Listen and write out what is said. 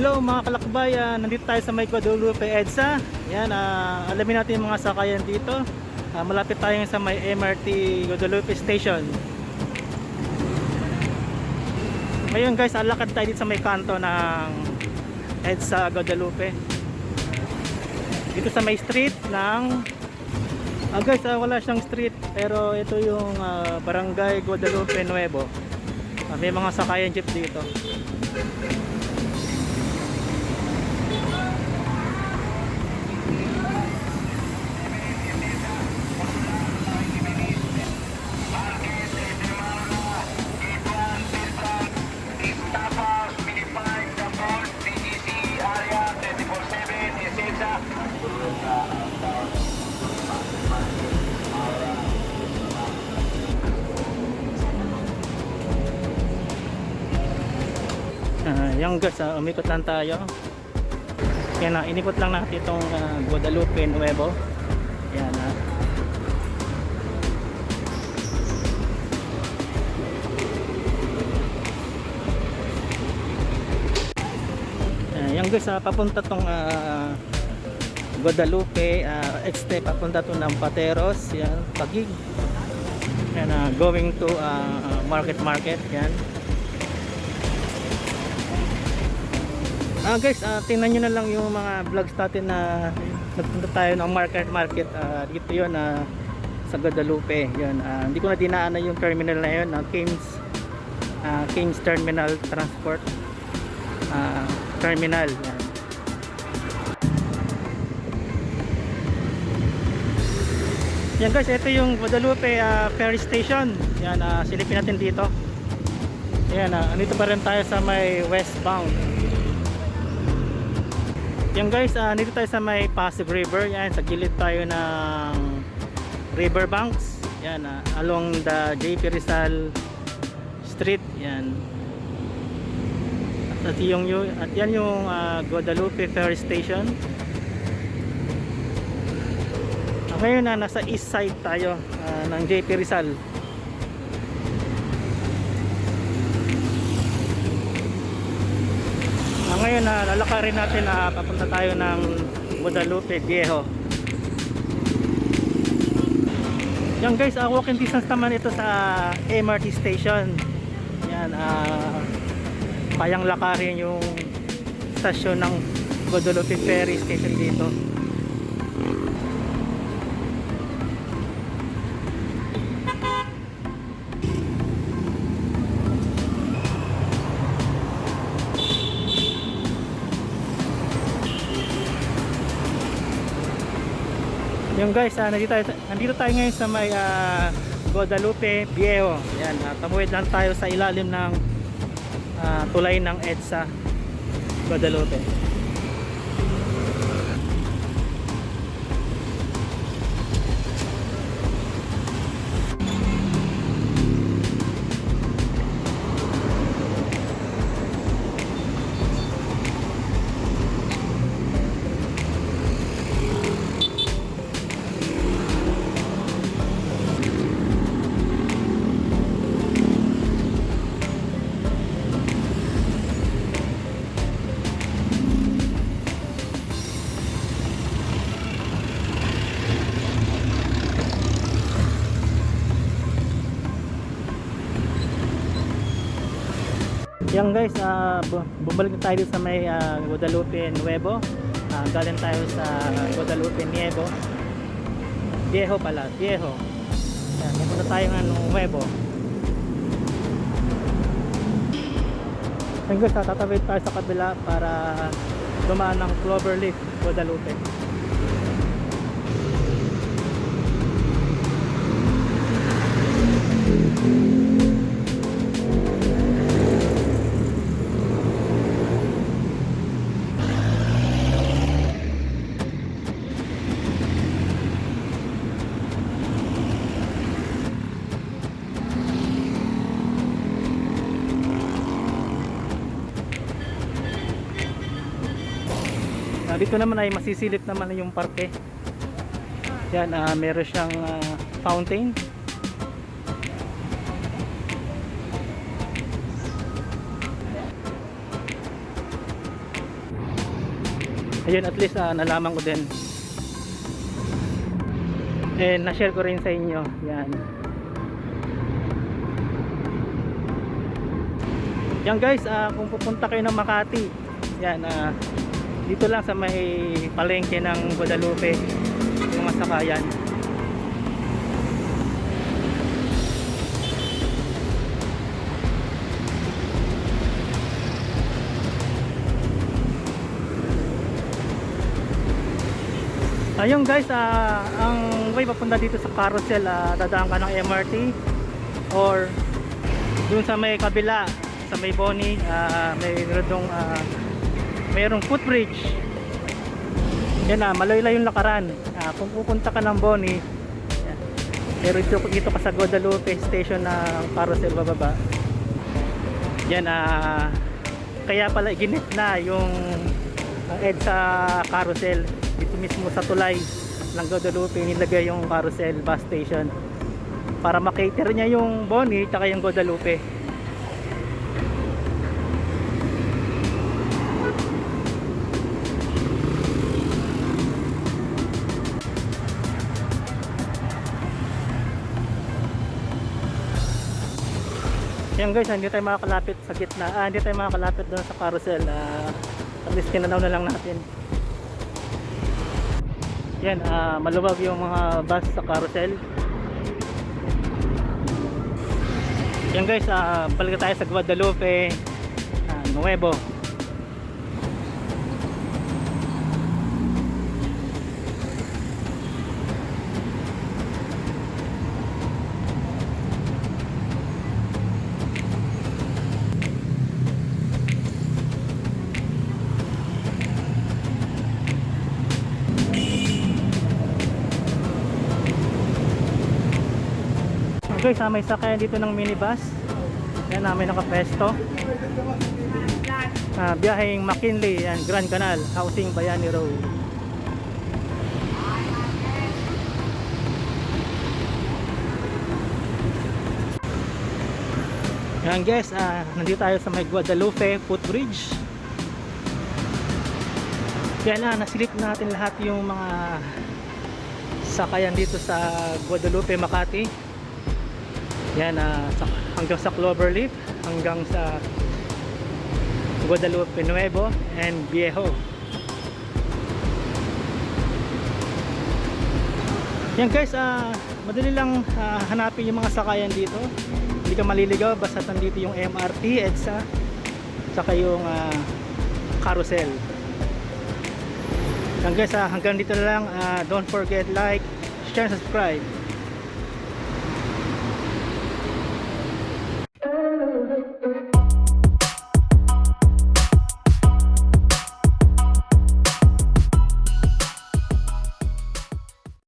Hello mga kalakbay, Ah, nandito tayo sa may Guadalupe EDSA. Yan, ah, alamin natin yung mga sakayan dito. Ah, malapit tayo sa may MRT Guadalupe Station. Ngayon guys, alakad tayo dito sa may kanto ng EDSA Guadalupe. Dito sa may street ng Ah guys, ah, wala siyang street pero ito yung ah, Barangay Guadalupe Nuevo. Ah, may mga sakayan jeep dito. Yung guys, ah, umikot lang tayo. Yan na, inikot lang natin itong ah, Guadalupe Nuevo. Yan ah. Ah, yan guys, ah, papunta tong ah, Guadalupe, ah, Exte, papunta to ng Pateros, yan, Pagig. Yan, ah, going to ah, Market Market, yan. Ah guys, ah, tingnan nyo na lang yung mga vlogs natin na nagpunta tayo ng market market ah, dito yon na sa Guadalupe. Yun, ah, hindi ko na dinaanan yung terminal na yun, ang Kings ah, Kings Terminal Transport ah, Terminal. Yan. Yan guys, ito yung Guadalupe ah, Ferry Station. Yan, ah, silipin natin dito. Yan, ah, andito pa rin tayo sa may westbound. Yan guys, uh, dito tayo sa may Pasig River. Yan, sa gilid tayo ng river banks. Yan, ah, along the JP Rizal Street. Yan. At, at, yung, at yan yung ah, Guadalupe Ferry Station. Ngayon na nasa east side tayo ah, ng JP Rizal. Ah, ngayon na lalakarin natin na papunta tayo ng Guadalupe Viejo. Yan guys, uh, walking distance naman ito sa MRT station. Yan, ah kayang lakarin yung stasyon ng Guadalupe Ferry Station dito. Yung guys, ah, nandito, tayo, nandito tayo ngayon sa may ah, Guadalupe Viejo. Yan, uh, tamuwid lang tayo sa ilalim ng ah, tulay ng EDSA Guadalupe. Yan guys, bu- bumalik na tayo sa may ah, Guadalupe Nuevo. Ah, galing tayo sa Guadalupe Nuevo. Viejo pala, Viejo. Yan, pupunta tayo ng Nuevo. Yan guys, ah, tatawid tayo sa kabila para dumaan ng Cloverleaf, Guadalupe. Dito naman ay masisilip naman yung parke. Yan, ah, meron siyang ah, fountain. Ayun, at least ah, nalaman ko din. And na-share ko rin sa inyo. Yan. Yan guys, ah, kung pupunta kayo ng Makati, yan, ah, dito lang sa may palengke ng Guadalupe, yung masakayan. Ayun guys, ah, ang way papunta dito sa carousel, ah, dadaan ka ng MRT or dun sa may kabila, sa may Boni, ah, may rodong ah, mayroong footbridge. Yan na, malayo yung lakaran. Ah, kung pupunta ka ng Boni, pero dito, dito ka sa Guadalupe station na carousel bababa. Yan ah, kaya pala ginit na yung uh, EDSA carousel dito mismo sa tulay ng Guadalupe nilagay yung carousel bus station para makater niya yung Boni tsaka yung Guadalupe yan guys hindi tayo makakalapit sa gitna. Ah, hindi tayo makakalapit doon sa carousel. Ah, at least tinanaw na lang natin. Yan ah, maluwag yung mga bus sa carousel. Yan guys ah, balik tayo sa Guadalupe ah, Nuevo guys ah, may sakayan dito ng minibus. Yan namin nakapesto. Ah, biyaheng McKinley yan, Grand Canal Housing Bayani Road. Yan guys ah, nandito tayo sa may Guadalupe footbridge yan na nasilip natin lahat yung mga sakayan dito sa Guadalupe Makati yan sa- hanggang sa Cloverleaf hanggang sa Guadalupe Nuevo and Viejo. Yan guys ah, madali lang ah, hanapin yung mga sakayan dito. Hindi ka maliligaw basta nandito yung MRT EDSA saka yung ah, carousel. Yan guys ah, hanggang dito na lang. Ah, don't forget like share and subscribe